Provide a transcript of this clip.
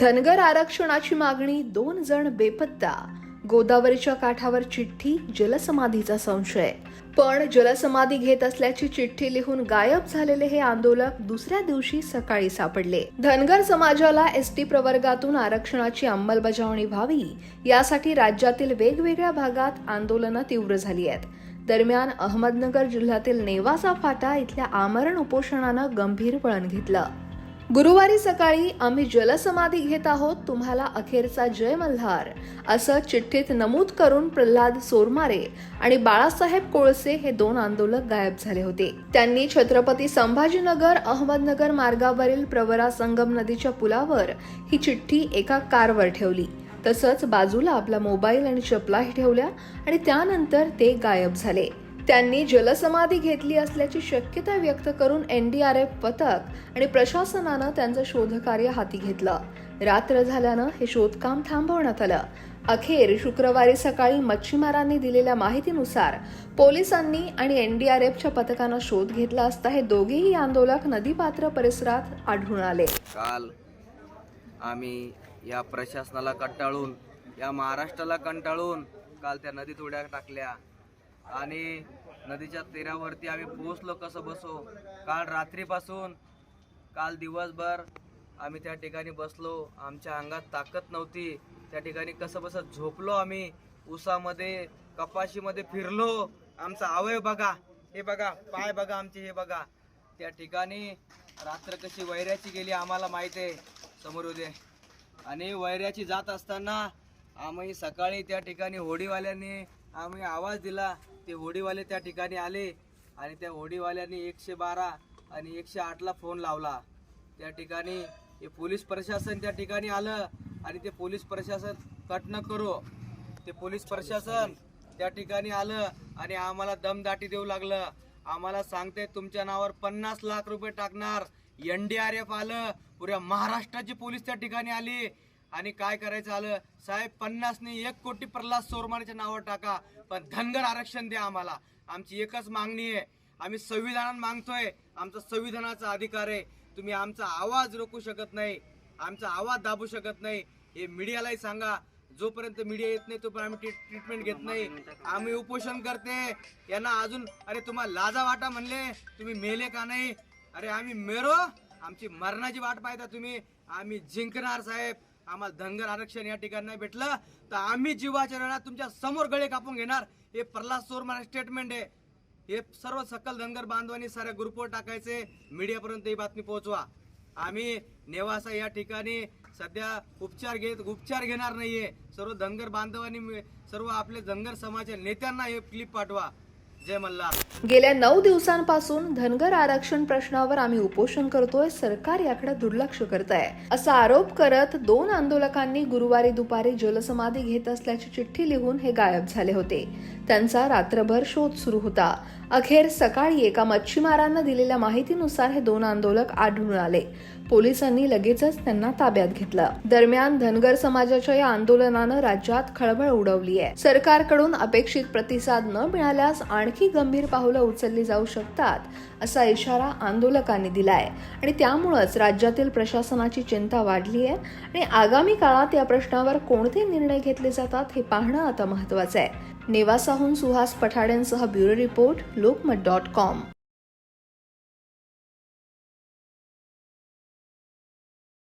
धनगर आरक्षणाची मागणी दोन जण बेपत्ता. गोदावरीच्या काठावर चिठ्ठी जलसमाधीचा संशय. पण जलसमाधी घेत असल्याची चिठ्ठी लिहून गायब झालेले हे आंदोलक दुसऱ्या दिवशी सकाळी सापडले. धनगर समाजाला एस टी प्रवर्गातून आरक्षणाची अंमलबजावणी व्हावी यासाठी राज्यातील वेगवेगळ्या भागात आंदोलनं तीव्र झाली आहेत. दरम्यान अहमदनगर जिल्ह्यातील नेवासा फाटा इथल्या आमरण उपोषणानं गंभीर वळण घेतलं. गुरुवारी सकाळी आम्ही जलसमाधी घेत आहोत. तुम्हाला अखेरचा जय मल्हार. असं चिठ्ठीत नमूद करून प्रल्हाद सोरमारे आणि बाळासाहेब कोळसे हे दोन आंदोलक गायब झाले होते. त्यांनी छत्रपती संभाजीनगर अहमदनगर मार्गावरील प्रवरा संगम नदीच्या पुलावर ही चिठ्ठी एका कारवर ठेवली. तसंच बाजूला आपला मोबाईल आणि चपलाही ठेवल्या आणि त्यानंतर ते गायब झाले. त्यांनी जलसमाधी घेतली असल्याची शक्यता व्यक्त करून एन डी आर एफ पथक आणि प्रशासनानं त्यांचं शोधकार्य हाती घेतलं. रात्र झाल्यानं हे शोधकाम थांबवण्यात आलं. अखेर शुक्रवारी सकाळी मच्छीमारांनी दिलेल्या माहितीनुसार पोलिसांनी आणि एनडीआरएफच्या पथकानं शोध घेतला असता हे दोघेही आंदोलक नदीपात्र परिसरात आढळून आले. काल आम्ही या प्रशासनाला कंटाळून या महाराष्ट्राला कंटाळून काल त्या नदीत उड्या टाकल्या आणि नदीच्या तीरावरती आम्ही पोहोचलो कसं बसो? काल रात्रीपासून काल दिवसभर आम्ही त्या ठिकाणी बसलो. आमच्या अंगात ताकद नव्हती. त्या ठिकाणी कसं बसं झोपलो आम्ही. उसामध्ये कपाशीमध्ये फिरलो. आमचा अवयव बघा. हे बघा. पाय बघा आमचे हे बघा. त्या ठिकाणी रात्र कशी वैऱ्याची गेली आम्हाला माहीत आहे. समोर उद्या आणि वैऱ्याची जात असताना आम्ही सकाळी त्या ठिकाणी होडीवाल्यांनी आम्ही आवाज दिला ते होडीवाले त्या ठिकाणी आले आणि त्या होडीवाल्यांनी एकशे बारा आणि एकशे आठला फोन लावला. त्या ठिकाणी हे पोलीस प्रशासन त्या ठिकाणी आलं आणि ते पोलीस प्रशासन कट न करो. ते पोलीस प्रशासन त्या ठिकाणी आलं आणि आम्हाला दमदाटी देऊ लागलं. आम्हाला सांगते तुमच्या नावावर पन्नास लाख रुपये टाकणार. एन डी आर एफ आलं. पुऱ्या महाराष्ट्राची पोलीस त्या ठिकाणी आली. आणि काय करायचं आलं? साहेब पन्नासने एक कोटी प्रल्हाद सोरमानेच्या नावावर टाका पण धनगर आरक्षण द्या आम्हाला. आमची एकच मागणी आहे. आम्ही संविधानात मागतोय. आमचा संविधानाचा अधिकार आहे. तुम्ही आमचा आवाज रोखू शकत नाही. आमचा आवाज दाबू शकत नाही. हे मीडियालाही सांगा. जोपर्यंत मीडिया येत नाही तोपर्यंत आम्ही ट्रीटमेंट घेत नाही. आम्ही उपोषण करते. यांना अजून अरे तुम्हाला लाजा वाटा म्हणले. तुम्ही मेले का नाही? अरे आम्ही मेरो. आमची मरणाची वाट पाहता तुम्ही. आम्ही जिंकणार साहेब. आम्हाला धनगर आरक्षण या ठिकाणी नाही भेटलं. तर आम्ही जीवाच्या रणात तुमच्यासमोर गळे कापून घेणार. हे प्रल्हाद सोरमाना स्टेटमेंट आहे. हे सर्व सकल धनगर बांधवांनी साऱ्या ग्रुपवर टाकायचे. मीडियापर्यंत ही बातमी पोहोचवा. आम्ही नेवासा या ठिकाणी सध्या उपचार घेत उपचार घेणार नाहीये. सर्व धनगर बांधवांनी सर्व आपले धनगर समाजाच्या नेत्यांना हे क्लिप पाठवा. जय मल्हार. गेल्या नऊ दिवसांपासून धनगर आरक्षण प्रश्नावर आम्ही उपोषण करतोय सरकार याकडे दुर्लक्ष करत आहे असा आरोप करत दोन आंदोलकांनी गुरुवारी दुपारी जलसमाधी घेत असल्याची चिठ्ठी लिहून हे गायब झाले होते. त्यांचा रात्रभर शोध सुरू होता. अखेर सकाळी एका मच्छीमारांना दिलेल्या माहितीनुसार हे दोन आंदोलक आढळून आले. पोलिसांनी लगेचच त्यांना ताब्यात घेतलं. दरम्यान धनगर समाजाच्या या आंदोलनानं राज्यात खळबळ उडवली आहे. सरकारकडून अपेक्षित प्रतिसाद न मिळाल्यास आणखी गंभीर पावलं उचलली जाऊ शकतात असा इशारा आंदोलकांनी दिलाय. आणि त्यामुळंच राज्यातील प्रशासनाची चिंता वाढली आहे आणि आगामी काळात या प्रश्नावर कोणते निर्णय घेतले जातात हे पाहणं आता महत्वाचं आहे. नेवासाहून Suhas पठाड्यांसह bureau report Lokmat dot com.